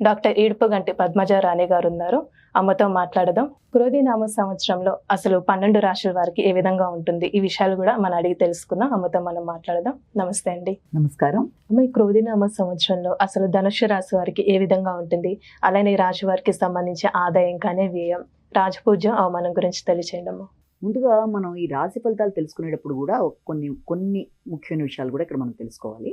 Doctor Edupuganti Padmaja రాణి గారు ఉన్నారు అమ్మతో మాట్లాడదాం. క్రోధినామ సంవత్సరంలో అసలు పన్నెండు రాశుల వారికి ఏ విధంగా ఉంటుంది? ఈ విషయాలు కూడా మనం అడిగి తెలుసుకుందాం. అమ్మతో మనం మాట్లాడదాం. నమస్తే అండి. నమస్కారం. అమ్మ ఈ క్రోధినామ సంవత్సరంలో అసలు ధనుషు రాశి వారికి ఏ విధంగా ఉంటుంది? అలానే ఈ రాశి వారికి సంబంధించి ఆదాయం కానీ వ్యయం రాజపూజ్యం అవమానం గురించి తెలియచేయండి అమ్మ. ముందుగా మనం ఈ రాశి ఫలితాలు తెలుసుకునేటప్పుడు కూడా కొన్ని కొన్ని ముఖ్యమైన విషయాలు కూడా ఇక్కడ మనం తెలుసుకోవాలి.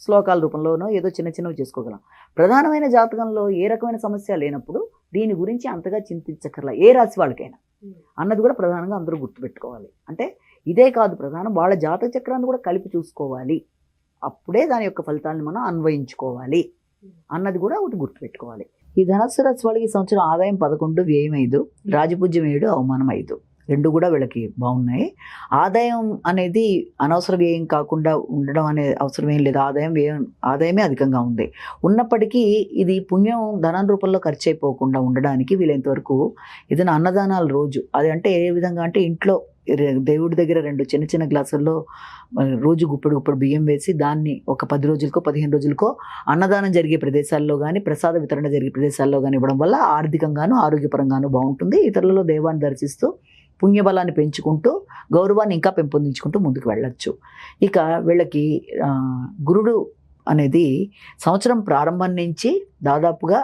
శ్లోకాల రూపంలోనో ఏదో చిన్న చిన్నవి చేసుకోగలం. ప్రధానమైన జాతకంలో ఏ రకమైన సమస్య లేనప్పుడు దీని గురించి అంతగా చింతించక్కర్లా ఏ రాశి వాళ్ళకైనా. అన్నది కూడా ప్రధానంగా అందరూ గుర్తుపెట్టుకోవాలి. అంటే ఇదే కాదు ప్రధానం వాళ్ళ జాతక చక్రాన్ని కూడా కలిపి చూసుకోవాలి. అప్పుడే దాని యొక్క ఫలితాలను మనం అన్వయించుకోవాలి అన్నది కూడా ఒకటి గుర్తుపెట్టుకోవాలి. ఈ ధనస్సు రాశి వాళ్ళకి ఈ సంవత్సరం ఆదాయం పదకొండు వ్యయం ఐదు రాజపూజ్యం ఏడు అవమానం ఐదు. రెండు కూడా వీళ్ళకి బాగున్నాయి. ఆదాయం అనేది అనవసర వ్యయం కాకుండా ఉండడం అనే అవసరం ఏం లేదు. ఆదాయం వ్యయం ఆదాయమే అధికంగా ఉంది. ఉన్నప్పటికీ ఇది పుణ్యం ధనం రూపంలో ఖర్చు అయిపోకుండా ఉండడానికి వీలైనంతవరకు ఏదైనా అన్నదానాల రోజు అది అంటే ఏ విధంగా అంటే ఇంట్లో దేవుడి దగ్గర రెండు చిన్న చిన్న గ్లాసుల్లో రోజు గుప్పడు గుప్పడు బియ్యం వేసి దాన్ని ఒక పది రోజులకో పదిహేను రోజులకో అన్నదానం జరిగే ప్రదేశాల్లో కానీ ప్రసాద వితరణ జరిగే ప్రదేశాల్లో కానీ ఇవ్వడం వల్ల ఆర్థికంగాను ఆరోగ్యపరంగాను బాగుంటుంది. ఇతరులలో దైవాన్ని దర్శిస్తూ పుణ్యబలాన్ని పెంచుకుంటూ గౌరవాన్ని ఇంకా పెంపొందించుకుంటూ ముందుకు వెళ్ళొచ్చు. ఇక వీళ్ళకి గురుడు అనేది సంవత్సరం ప్రారంభం నుంచి దాదాపుగా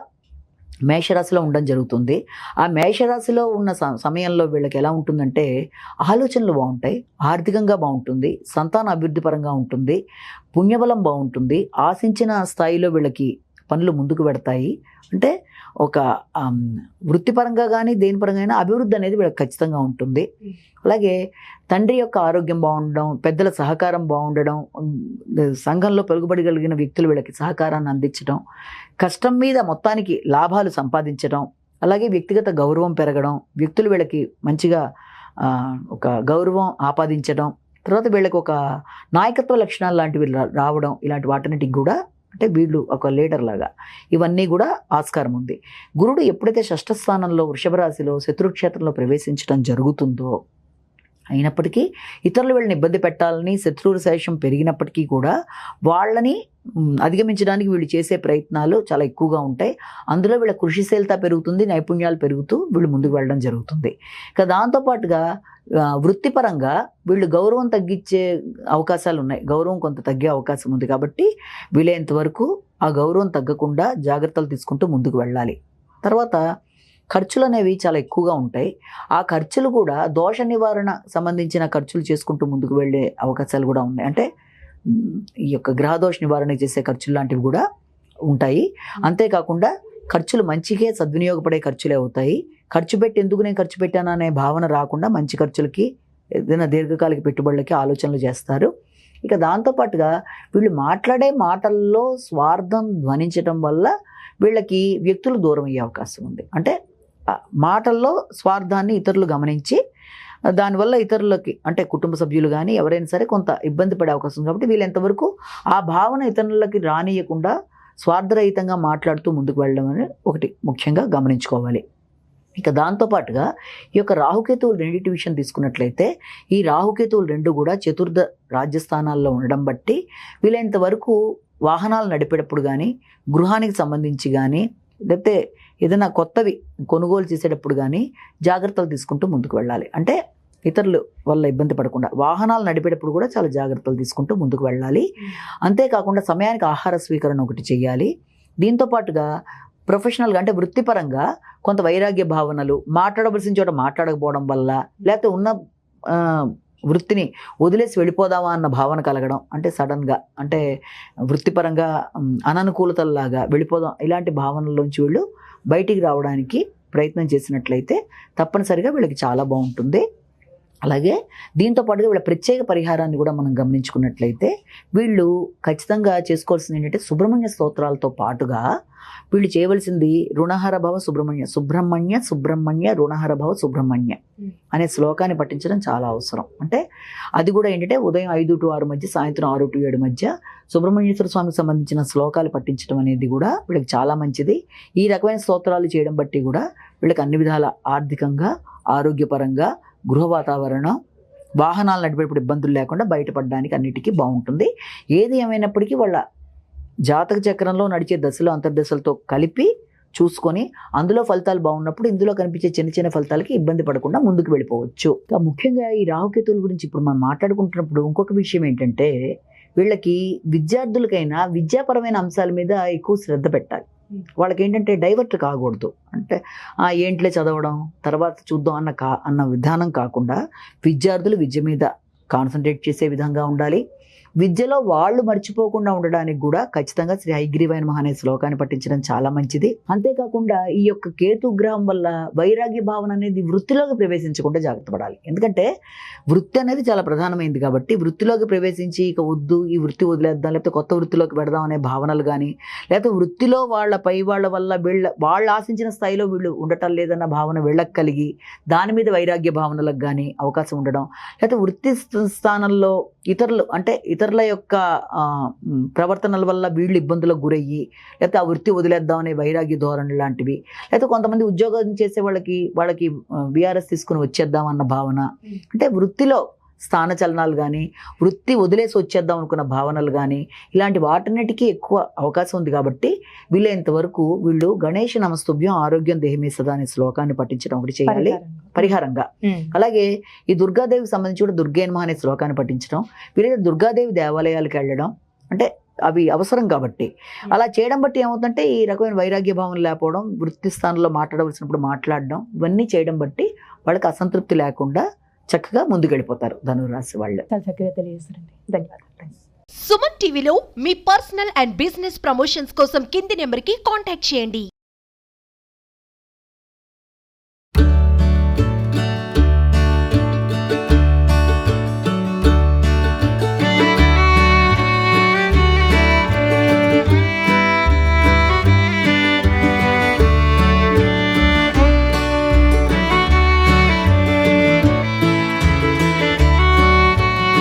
మేషరాశిలో ఉండడం జరుగుతుంది. ఆ మేషరాశిలో ఉన్న స- సమయంలో వీళ్ళకి ఎలా ఉంటుందంటే ఆలోచనలు బాగుంటాయి ఆర్థికంగా బాగుంటుంది సంతాన అభివృద్ధి పరంగా ఉంటుంది పుణ్యబలం బాగుంటుంది ఆశించిన స్థాయిలో వీళ్ళకి పనులు ముందుకు పెడతాయి. అంటే ఒక వృత్తిపరంగా కానీ దేని పరంగా అయినా అభివృద్ధి అనేది వీళ్ళకి ఖచ్చితంగా ఉంటుంది. అలాగే తండ్రి యొక్క ఆరోగ్యం బాగుండడం పెద్దల సహకారం బాగుండడం సంఘంలో సంఘంలో కలిగిన వ్యక్తులు వీళ్ళకి సహకారాన్ని అందించడం కష్టం మీద మొత్తానికి లాభాలు సంపాదించడం అలాగే వ్యక్తిగత గౌరవం పెరగడం వ్యక్తులు వీళ్ళకి మంచిగా ఒక గౌరవం ఆపాదించడం తర్వాత వీళ్ళకి ఒక నాయకత్వ లక్షణాలు లాంటివి రా- రావడం ఇలాంటి వాటన్నిటికి కూడా అంటే వీళ్ళు ఒక లీడర్ లాగా. ఇవన్నీ కూడా ఆస్కారం ఉంది. గురుడు ఎప్పుడైతే షష్ఠ స్థానంలో వృషభ రాశిలో శత్రుక్షేత్రంలో ప్రవేశించడం జరుగుతుందో అయినప్పటికీ ఇతరులు వీళ్ళని ఇబ్బంది పెట్టాలని శత్రువుల శేషం పెరిగినప్పటికీ కూడా వాళ్ళని అధిగమించడానికి వీళ్ళు చేసే ప్రయత్నాలు చాలా ఎక్కువగా ఉంటాయి. అందులో వీళ్ళ కృషిశీలత పెరుగుతుంది నైపుణ్యాలు పెరుగుతూ వీళ్ళు ముందుకు వెళ్ళడం జరుగుతుంది. ఇక దాంతోపాటుగా వృత్తిపరంగా వీళ్ళు గౌరవం తగ్గించే అవకాశాలు ఉన్నాయి. గౌరవం కొంత తగ్గే అవకాశం ఉంది కాబట్టి వీలైనంత వరకు ఆ గౌరవం తగ్గకుండా జాగ్రత్తలు తీసుకుంటూ ముందుకు వెళ్ళాలి. తర్వాత ఖర్చులు అనేవి చాలా ఎక్కువగా ఉంటాయి. ఆ ఖర్చులు కూడా దోష నివారణ సంబంధించిన ఖర్చులు చేసుకుంటూ ముందుకు వెళ్ళే అవకాశాలు కూడా ఉన్నాయి. అంటే ఈ యొక్క గ్రహదోష నివారణ చేసే ఖర్చులు లాంటివి కూడా ఉంటాయి. అంతేకాకుండా ఖర్చులు మంచికే సద్వినియోగపడే ఖర్చులే అవుతాయి. ఖర్చు పెట్టి ఎందుకు నేను ఖర్చు పెట్టాను అనే భావన రాకుండా మంచి ఖర్చులకి ఏదైనా దీర్ఘకాలిక పెట్టుబడులకి ఆలోచనలు చేస్తారు. ఇక దాంతోపాటుగా వీళ్ళు మాట్లాడే మాటల్లో స్వార్థం ధ్వనించడం వల్ల వీళ్ళకి వ్యక్తులు దూరం అయ్యే అవకాశం ఉంది. అంటే మాటల్లో స్వార్థాన్ని ఇతరులు గమనించి దానివల్ల ఇతరులకి అంటే కుటుంబ సభ్యులు కానీ ఎవరైనా సరే కొంత ఇబ్బంది పడే అవకాశం కాబట్టి వీళ్ళు ఎంతవరకు ఆ భావన ఇతరులకి రానియకుండా స్వార్థరహితంగా మాట్లాడుతూ ముందుకు వెళ్ళడం అనేది ఒకటి ముఖ్యంగా గమనించుకోవాలి. ఇక దాంతోపాటుగా ఈ యొక్క రాహుకేతువులు రెండింటి విషయం తీసుకున్నట్లయితే ఈ రాహుకేతువులు రెండు కూడా చతుర్థ రాజ్యస్థానాల్లో ఉండడం బట్టి వీలైనంత వరకు వాహనాలు నడిపేటప్పుడు కానీ గృహానికి సంబంధించి కానీ లేకపోతే ఏదైనా కొత్తవి కొనుగోలు చేసేటప్పుడు కానీ జాగ్రత్తలు తీసుకుంటూ ముందుకు వెళ్ళాలి. అంటే ఇతరులు వల్ల ఇబ్బంది పడకుండా వాహనాలు నడిపేటప్పుడు కూడా చాలా జాగ్రత్తలు తీసుకుంటూ ముందుకు వెళ్ళాలి. అంతేకాకుండా సమయానికి ఆహార స్వీకరణ ఒకటి చేయాలి. దీంతో పాటుగా ప్రొఫెషనల్గా అంటే వృత్తిపరంగా కొంత వైరాగ్య భావనలు మాట్లాడవలసిన చోట మాట్లాడకపోవడం వల్ల లేకపోతే ఉన్న వృత్తిని వదిలేసి వెళ్ళిపోదామా అన్న భావన కలగడం అంటే సడన్గా అంటే వృత్తిపరంగా అననుకూలతల్లాగా వెళ్ళిపోదాం ఇలాంటి భావనల్లోంచి వీళ్ళు బయటికి రావడానికి ప్రయత్నం చేసినట్లయితే తప్పనిసరిగా వీళ్ళకి చాలా బాగుంటుంది. అలాగే దీంతో పాటుగా వీళ్ళ ప్రత్యేక పరిహారాన్ని కూడా మనం గమనించుకున్నట్లయితే వీళ్ళు ఖచ్చితంగా చేసుకోవాల్సింది ఏంటంటే సుబ్రహ్మణ్య స్తోత్రాలతో పాటుగా వీళ్ళు చేయవలసింది రుణహర భవ సుబ్రహ్మణ్య సుబ్రహ్మణ్య సుబ్రహ్మణ్య రుణహర భవ సుబ్రహ్మణ్య అనే శ్లోకాన్ని పఠించడం చాలా అవసరం. అంటే అది కూడా ఏంటంటే ఉదయం ఐదు టు ఆరు మధ్య సాయంత్రం ఆరు టు ఏడు మధ్య సుబ్రహ్మణ్యేశ్వర స్వామికి సంబంధించిన శ్లోకాలు పఠించడం అనేది కూడా వీళ్ళకి చాలా మంచిది. ఈ రకమైన స్తోత్రాలు చేయడం బట్టి కూడా వీళ్ళకి అన్ని విధాల ఆర్థికంగా ఆరోగ్యపరంగా గృహ వాతావరణం వాహనాలు నడిపేటప్పుడు ఇబ్బందులు లేకుండా బయటపడడానికి అన్నిటికీ బాగుంటుంది. ఏది ఏమైనప్పటికీ వాళ్ళ జాతక చక్రంలో నడిచే దశలు అంతర్దశలతో కలిపి చూసుకొని అందులో ఫలితాలు బాగున్నప్పుడు ఇందులో కనిపించే చిన్న చిన్న ఫలితాలకి ఇబ్బంది పడకుండా ముందుకు వెళ్ళిపోవచ్చు. ఇంకా ముఖ్యంగా ఈ రాహుకేతువుల గురించి ఇప్పుడు మనం మాట్లాడుకుంటున్నప్పుడు ఇంకొక విషయం ఏంటంటే వీళ్ళకి విద్యార్థులకైనా విద్యాపరమైన అంశాల మీద ఎక్కువ శ్రద్ధ పెట్టాలి. వాళ్ళకి ఏంటంటే డైవర్ట్ కాకూడదు. అంటే ఆ ఏంట్లే చదవడం తర్వాత చూద్దాం అన్న కా అన్న విధానం కాకుండా విద్యార్థులు విద్య మీద కాన్సన్ట్రేట్ చేసే విధంగా ఉండాలి. విద్యలో వాళ్ళు మర్చిపోకుండా ఉండడానికి కూడా ఖచ్చితంగా శ్రీ హైగ్రీవైన మహా శ్లోకాన్ని పట్టించడం చాలా మంచిది. అంతేకాకుండా ఈ యొక్క కేతు గ్రహం వల్ల వైరాగ్య భావన అనేది వృత్తిలోకి ప్రవేశించకుండా జాగ్రత్త పడాలి. ఎందుకంటే వృత్తి అనేది చాలా ప్రధానమైంది కాబట్టి వృత్తిలోకి ప్రవేశించి ఇక వద్దు ఈ వృత్తి వదిలేద్దాం లేకపోతే కొత్త వృత్తిలోకి పెడదాం అనే భావనలు కానీ లేకపోతే వృత్తిలో వాళ్ళ పై వాళ్ళ వల్ల వీళ్ళ వాళ్ళు ఆశించిన స్థాయిలో వీళ్ళు ఉండటం లేదన్న భావన వీళ్ళకి కలిగి దాని మీద వైరాగ్య భావనలకు కానీ అవకాశం ఉండడం లేకపోతే వృత్తి స్థానంలో ఇతరులు అంటే ఇతరుల యొక్క ప్రవర్తనల వల్ల వీళ్ళు ఇబ్బందులకు గురయ్యి లేకపోతే ఆ వృత్తి వదిలేద్దాం అనే వైరాగ్య ధోరణి లాంటివి లేకపోతే కొంతమంది ఉద్యోగం చేసే వాళ్ళకి వాళ్ళకి విఆర్ఎస్ తీసుకుని వచ్చేద్దాం అన్న భావన. అంటే వృత్తిలో స్థాన చలనాలు కానీ వృత్తి వదిలేసి వచ్చేద్దాం అనుకున్న భావనలు కానీ ఇలాంటి వాటన్నిటికీ ఎక్కువ అవకాశం ఉంది కాబట్టి వీలైనంత వరకు వీళ్ళు గణేష నమస్తుభ్యం ఆరోగ్యం దేహమే సదా అనే శ్లోకాన్ని పఠించడం ఒకటి చేయాలి. పరిహారంగా. అలాగే ఈ దుర్గాదేవికి సంబంధించి కూడా దుర్గేన్మ అనే శ్లోకాన్ని పఠించడం వీలైతే దుర్గాదేవి దేవాలయాలకు వెళ్ళడం అంటే అవి అవసరం కాబట్టి. అలా చేయడం బట్టి ఏమవుతుందంటే ఈ రకమైన వైరాగ్య భావన లేకపోవడం వృత్తి స్థానంలో మాట్లాడవలసినప్పుడు మాట్లాడడం ఇవన్నీ చేయడం బట్టి వాళ్ళకి అసంతృప్తి లేకుండా చక్కగా ముందుకెళ్ళిపోతారు ధనురాశి వాళ్ళు. చాలా చక్కగా తెలియజేస్తారండి ధన్యవాదాలు. సుమన్ టీవీలో మీ పర్సనల్ అండ్ బిజినెస్ ప్రమోషన్స్ కోసం కింది నెంబర్కి కాంటాక్ట్ చేయండి.